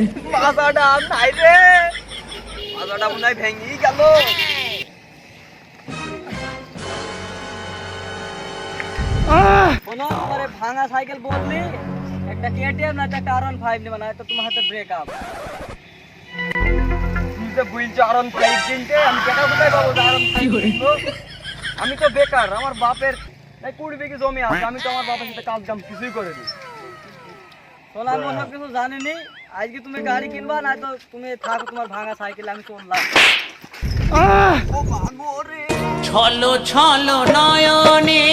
বাবারে মাথাটা নাই রে। মাথাটা মনে হয় ভেঙেই গেল। কোনো আমার ভাঙা সাইকেল একটা কেটিএম না একটা আর ফাইভ নেবে না তো তোমার হাতে ব্রেকআপ তুই তো বলছো আর ফাইভ কিনতে? আমি কেটা কোথায় পাবো আর ফাইভ আমি তো বেকার আমার বাপের কুড়ি বিঘে জমি আছে আমি তো আমার বাপের সাথে কাজ কাম কিছুই করে দিই চলো আমি অন্য কিছু জানিনি? আজকে তুমি গাড়ি কিনবা না তো তুমি থাকো তোমার ভাঙা সাইকেল আমি চললাম ছলো ছলো নয়নে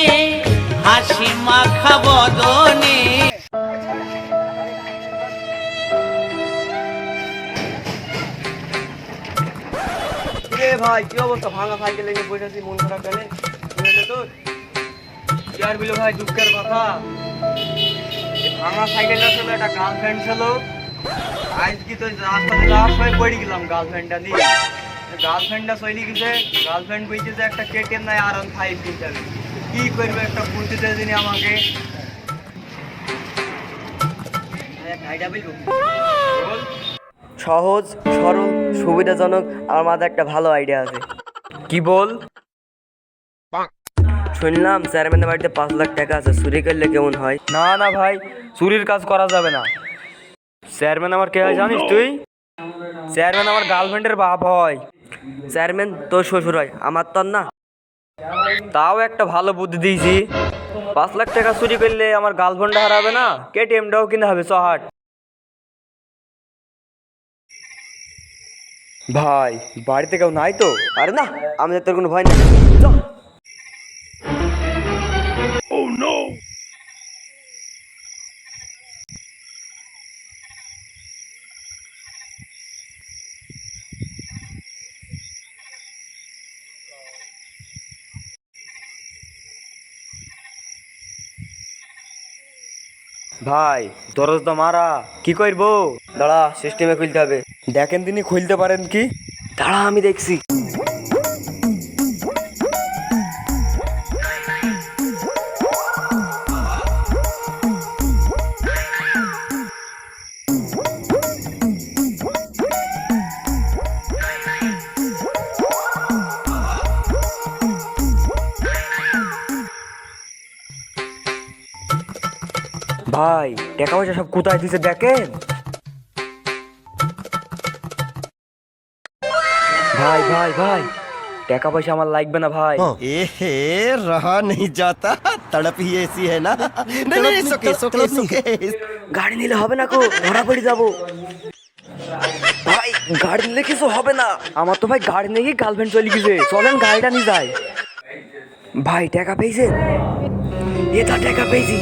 হাসি মাখা বদনে। ভাই কি অবস্থা? ভাঙা সাইকেল নিয়ে বসে আছি মন খারাপ গেলে তোর কি আর বলো ভাই দুঃখের কথা। ভাঙা সাইকেলটা ছিল একটা গার্লফ্রেন্ড ছিল। আজ কি তো রাস্তাতে রাস হয়ে পড়ে গেলাম গার্লফ্রেন্ডটা নিয়ে। গার্লফ্রেন্ডটা চলে গেছে গার্লফ্রেন্ড বলছে যে একটা নাই আর ওয়ান ফাইভ কিনতে হবে কি করবে একটা দিনে আমাকে? আইডিয়া বলব। বল। সহজ সরল সুবিধাজনক আমার মাথায় একটা ভালো আইডিয়া আছে। কি বল? শুনলাম চেয়ারম্যানের বাড়িতে পাঁচ লাখ টাকা আছে চুরি করলে কেমন হয়? না না ভাই চুরির কাজ করা যাবে না। চেয়ারম্যান আমার কে হয় জানিস তুই? চেয়ারম্যান আমার গার্লফ্রেন্ডের বাপ হয়। চেয়ারম্যান তোর শ্বশুর হয় আমার তো আর না। তাও একটা ভালো বুদ্ধি দিয়েছি। পাঁচ লাখ টাকা চুরি করলে আমার গার্লফ্রেন্ড হারাবে না? কেটিএমটাও কিনে হবে চহাট ভাই বাড়িতে কেউ নাই তো? আরে না আমাদের তোর কোনো ভয় নেই। ভাই, দরজ তো মারা। কি করব দাঁড়া সিস্টেমে খুলতে হবে। দেখেন তিনি খুলতে পারেন কি? দাঁড়া, আমি দেখছি। ভাই টাকা পয়সা সব কোথায় দিছে দেখেন? ভাই ভাই ভাই টাকা পয়সা আমার লাগবে না ভাই। এ হে রহা নেই যাতা তড়প হি এসি হে না। গাড়ি নিলে হবে না কো ধরা পড়ে যাব। ভাই গাড়ি নিলে কিছু হবে না। আমার তো ভাই গাড়ি নিয়ে গার্লফ্রেন্ড চলে গেছে। চলেন গাড়িটা নিয়ে যাই। ভাই টাকা পেয়েছেন? এটা টাকা পেয়েছি।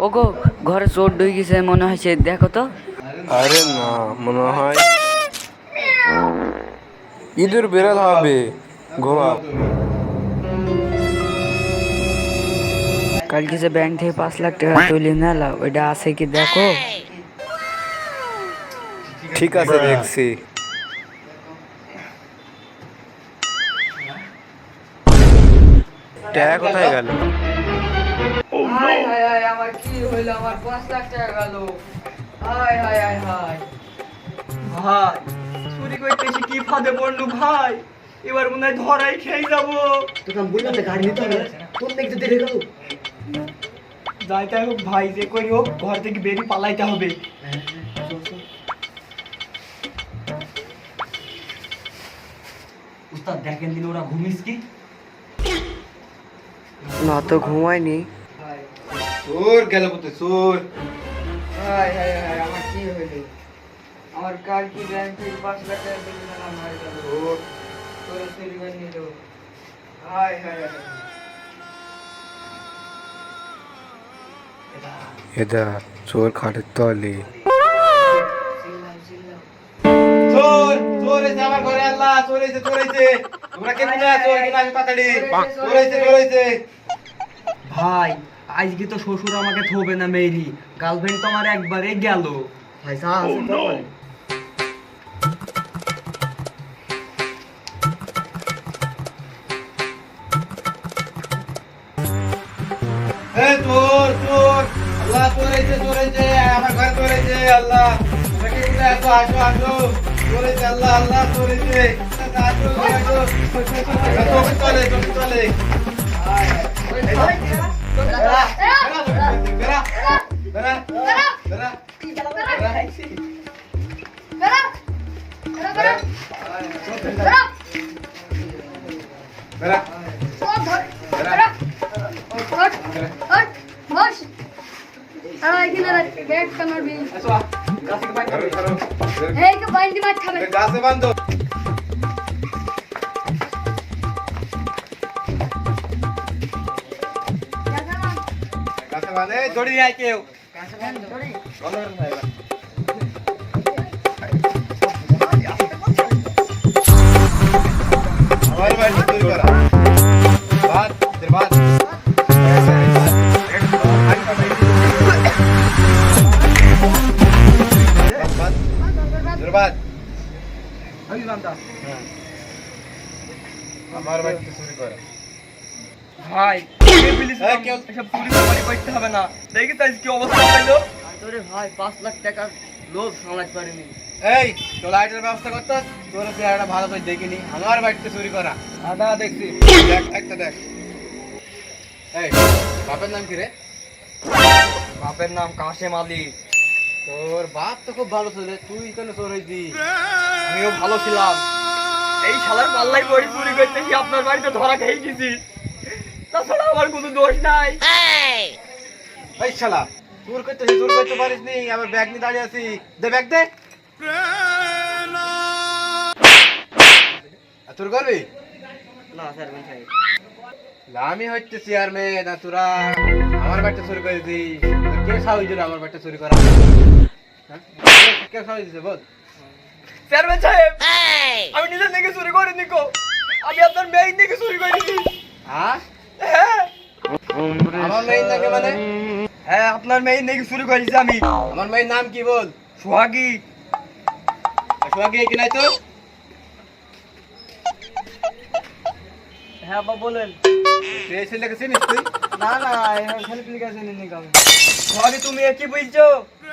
ওগো ঘরে চোর ঢুকে গেছে মনে হয়েছে দেখো তো। আরে না মনে হয় ইঁদুর বেড়াল হবে ঘোমা কালকে যে ব্যাংক থেকে পাঁচ লাখ টাকা তুলে নিলা ওইটা আছে কি দেখো? ঠিক আছে দেখছি। টাকা কোথায় গেল? আমার কি হইল আমার পাঁচ লাখ টাকা গেল। হায় হায় হায় হায়। ভাই চুরি করতে এসে কি ফাঁদে পড়লু ভাই? এবার মনে হয় ধরাই খেয়ে যাব। তোকে আমি বললাম তো গাড়ি নিতে হবে। তোর দেখতে দেরি গেল। যাইতে হোক ভাই যে করি হোক ঘর থেকে বেরিয়ে পালাইতে হবে। উস্তাদ দেখেন দিন ওরা ঘুমিস কি? না তো ঘুমায়নি। চোর গেল কোথায় চোর হায় হায় হায় আমার কি হইল? আমার কার কি ব্যাংক থেকে পাঁচ লাখ টাকা তুলে নিলাম হায় গেল তোরে চুরি করে নিল হায় হায় এদা চোর খাটের তলে। চোর চোর এসে আমার ঘরে আল্লাহ চোর এসে চোর এসে। তোমরা কে কোথায় আছো এখানে আসো তাড়াতাড়ি চোর এসে। চোর এসে। ভাই আজকে তো শ্বশুর আমাকে থবে না মেরি গার্লফ্রেন্ড তো আমার একবারে গেল তোর তোর আল্লাহ আল্লাহ আল্লাহ আল্লাহ চলে চলে গাছে বান্ধব গাছে বান্ধে দড়ি নাই কেউ আমার বাড়ি চুরি করা আমার বাড়িতে চুরি করে। ভাই হ্যাঁ, এসব চুরি চামারি করতে হবে না। দেখি তাই কি অবস্থা হইল তোরে ভাই পাঁচ লাখ টাকার লোভ সামলাতে পারিনি। এই তো লাইটের ব্যবস্থা করতো তোর চেহারাটা ভালো করে দেখিনি। আমার বাড়িতে চুরি করা। আদা দেখছি। দেখ একটা দেখ। এই বাপের নাম কি রে? বাপের নাম কাশেম আলী। তোর বাপ তো খুব ভালো ছিল। তুই কেন চোর হয়েছি আমিও ভালো ছিলাম। এই শালার পাল্লাই বই চুরি আপনার বাড়িতে ধরা খেয়ে গেছি। তাছাড়া আমার কোনো দোষ নাই। এই! শালা চুর করতে চুর করতে পারিস নি আবার ব্যাগ নিয়ে দাঁড়িয়ে আছি। দে ব্যাগ দে। চুর করবি? না স্যার আমি। হচ্ছে চেয়ারম্যান আর তোরা আমার বাড়িতে চুরি করে দিই কে সাহস দিল আমার বাড়িতে চুরি করা? হ্যাঁ? কে- কে সাহস দিছে বল। চেয়ারম্যান সাহেব আমি নিজের থেকে চুরি করে নিকো আমি আপনার মেয়ে থেকে চুরি করে নিছি। হ্যাঁ? হ্যাঁ? আমার মেয়ের নাকি মানে? হ্যাঁ আপনার মেয়ে থেকে চুরি করেছি আমি। আমার মেয়ের নাম কি বল? সোহাগী। সোহাগী কি নাই তো হ্যাঁ বাবা বলেন। তুই ছেলেকে চিনিস তুই? না না সোহাগী তুমি কি বুঝছ?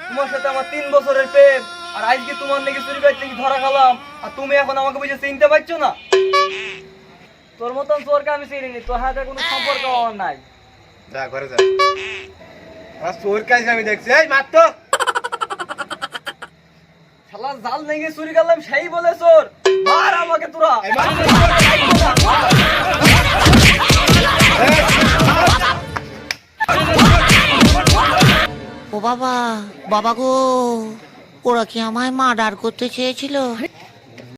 তোমার সাথে আমার তিন বছরের প্রেম। আর আজকে তোমার নাকি চুরি করতে কি ধরা খেলাম আর তুমি এখন আমাকে বুঝে চিনতে পারছ না? তোর মতন চোরকে আমি চিনিনি তোর হাতে কোনো সম্পর্ক আমার নাই। যা ঘরে যা। আর চোর কাজ আমি দেখছি এই তো শালা জাল নেগে চুরি করলাম সেই বলে চোর। মার আমাকে তোরা। ও বাবা বাবা গো। ওরা কি আমায় মার্ডার করতে চেয়েছিল?